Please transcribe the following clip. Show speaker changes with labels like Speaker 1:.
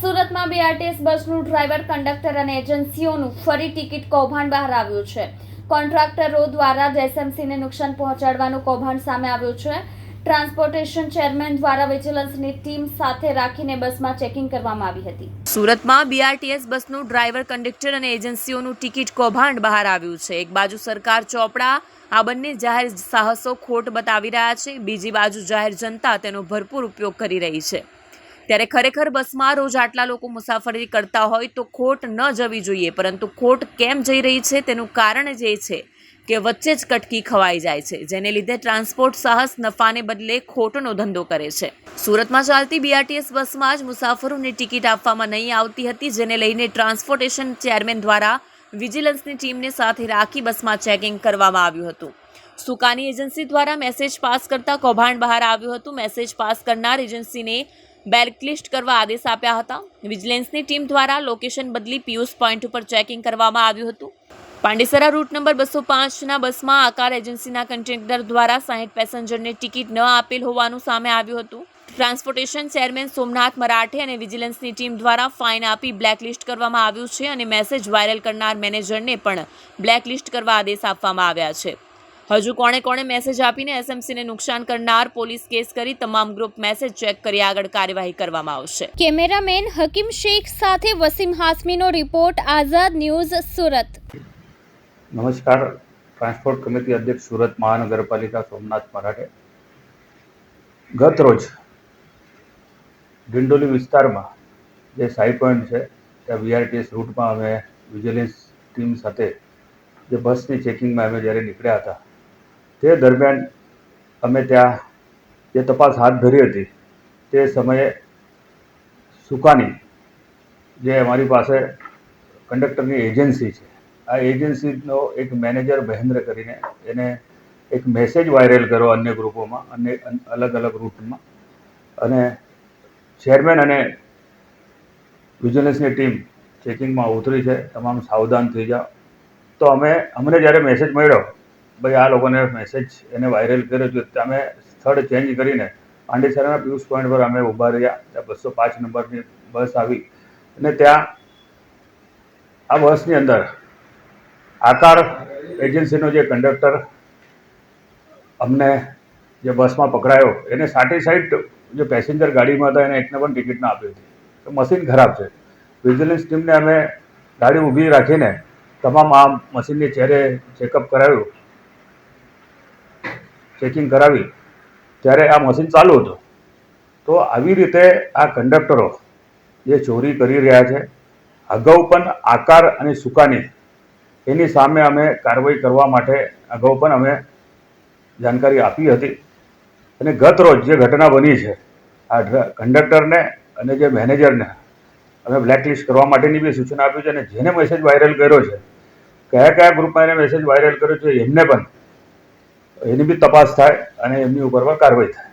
Speaker 1: સુરતમાં બીઆરટીએસ બસનું driver, conductor અને એજન્સીઓનું ફરી ટિકિટ કૌભાંડ બહાર આવ્યું છે. કોન્ટ્રાક્ટરો દ્વારા જ એસએમસીને નુકસાન પહોંચાડવાનું કૌભાંડ સામે આવ્યું છે. ટ્રાન્સપોર્ટેશન ચેરમેન દ્વારા વિજિલન્સની ટીમ સાથે રાખીને બસમાં ચેકિંગ કરવામાં આવી હતી.
Speaker 2: સુરતમાં બીઆરટીએસ બસનું ડ્રાઈવર, કંડક્ટર અને એજન્સીઓનું ટિકિટ કૌભાંડ બહાર આવ્યું છે. એક બાજુ સરકાર ચોપડા, આ બંને જાહેર સાહસો ખોટ બતાવી રહ્યા છે. બીજી બાજુ જાહેર જનતા તેનો ભરપૂર ઉપયોગ કરી રહી છે. ત્યારે ખરેખર બસમાં રોજ આટલા લોકો મુસાફરી કરતા હોય તો ખોટ ન જવી જોઈએ, પરંતુ ખોટ કેમ જઈ રહી છે? તેનું કારણ જ છે કે વચ્ચે જ કટકી ખવાઈ જાય છે, જેને લીધે ટ્રાન્સપોર્ટ સાહસ નફાને બદલે ખોટનો ધંધો કરે છે. સુરતમાં ચાલતી બીઆરટીએસ બસમાં જ મુસાફરોને ટિકિટ આપવામાં નહીં આવતી હતી, જેને લઈને ટ્રાન્સપોર્ટેશન ચેરમેન દ્વારા વિજિલન્સની ટીમને સાથે રાખી બસમાં ચેકિંગ કરવામાં આવ્યું હતું. સુકાની એજન્સી દ્વારા મેસેજ પાસ કરતા કૌભાંડ બહાર આવ્યું હતું. મેસેજ પાસ કરનાર એજન્સીને બેલ્કલિસ્ટ કરવા આદેશ આપ્યા હતા. વિજિલન્સની ટીમ દ્વારા લોકેશન બદલી પિયુષ પોઈન્ટ ઉપર ચેકિંગ કરવામાં આવ્યું હતું. પાંડેસરા રૂટ નંબર બસો પાંચના બસમાં આકાર એજન્સીના કન્ટેક્ટર દ્વારા સાહીઠ પેસેન્જરને ટિકિટ ન આપેલ હોવાનું સામે આવ્યું હતું. ટ્રાન્સપોર્ટેશન ચેરમેન સોમનાથ મરાઠે અને વિજિલન્સની ટીમ દ્વારા ફાઇન આપી બ્લેકલિસ્ટ કરવામાં આવ્યું છે અને મેસેજ વાયરલ કરનાર મેનેજરને પણ બ્લેકલિસ્ટ કરવા આદેશ આપવામાં આવ્યા છે. હજુ કોણે કોણે મેસેજ આપીને એસએમસીને નુકસાન કરનાર પોલીસ કેસ કરી તમામ ગ્રુપ મેસેજ ચેક કરી આગળ કાર્યવાહી કરવામાં આવશે.
Speaker 1: કેમેરામેન હકીમ શેખ સાથે વસીમ હાસમીનો રિપોર્ટ આઝાદ ન્યૂઝ સુરત.
Speaker 3: નમસ્કાર. ટ્રાન્સપોર્ટ કમિટી અધ્યક્ષ સુરત મહાનગરપાલિકા સોમનાથ મરાઠે. ગત રોજ ડિંડોલી વિસ્તારમાં જે સાઈ પોઈન્ટ છે ત્યાં વીઆરટીએસ રૂટમાં અમે વિજિલન્સ ટીમ સાથે જે બસની ચેકિંગમાં અમે જ્યારે નીકળ્યા હતા તે દરમિયાન અમે ત્યાં જે તપાસ હાથ ધરી હતી, તે સમયે સુકાની, જે અમારી પાસે કંડક્ટરની એજન્સી છે, આ એજન્સીનો એક મેનેજર મહેન્દ્ર કરીને એને એક મેસેજ વાયરલ કર્યો અન્ય ગ્રુપોમાં અને અલગ અલગ રૂટમાં. અને ચેરમેન અને વિજિલન્સની ટીમ ચેકિંગમાં ઉતરી છે, તમામ સાવધાન થઈ જાઓ. તો અમે, અમને જ્યારે મેસેજ મળ્યો ભાઈ, આ લોકોને મેસેજ એને વાયરલ કર્યો છે. અમે સ્થળ ચેન્જ કરીને પાંડેસરાના પિયુષ પોઈન્ટ પર અમે ઊભા રહ્યા. ત્યાં બસો પાંચ નંબરની બસ આવી. અને ત્યાં આ બસની અંદર આકાર એજન્સીનો જે કંડક્ટર અમને જે બસમાં પકડાયો, એને સાઠી સાઈડ જે પેસેન્જર ગાડીમાં હતા, એને એકને પણ ટિકિટ ના આપી હતી તો મશીન ખરાબ છે. વિજિલન્સ ટીમને અમે ગાડી ઊભી રાખીને તમામ આ મશીનની ચહેરે ચેકઅપ કરાવ્યું ચેકિંગ કરાવી, ત્યારે આ મશીન ચાલુ હતું. તો આવી રીતે આ કંડક્ટરો જે ચોરી કરી રહ્યા છે, અગાઉ પણ આકાર અને સુકાની, એની સામે અમે કાર્યવાહી કરવા માટે અગાઉ પણ અમે જાણકારી આપી હતી. અને ગત રોજ જે ઘટના બની છે, આ કંડક્ટરને અને જે મેનેજરને અમે બ્લેકલિસ્ટ કરવા માટેની બી સૂચના આપી છે અને જેને મેસેજ વાયરલ કર્યો છે, કયા કયા ગ્રુપમાં એને મેસેજ વાયરલ કર્યો છે, એમને પણ એની બી તપાસ થાય અને એમની ઉપર પણ કાર્યવાહી થાય.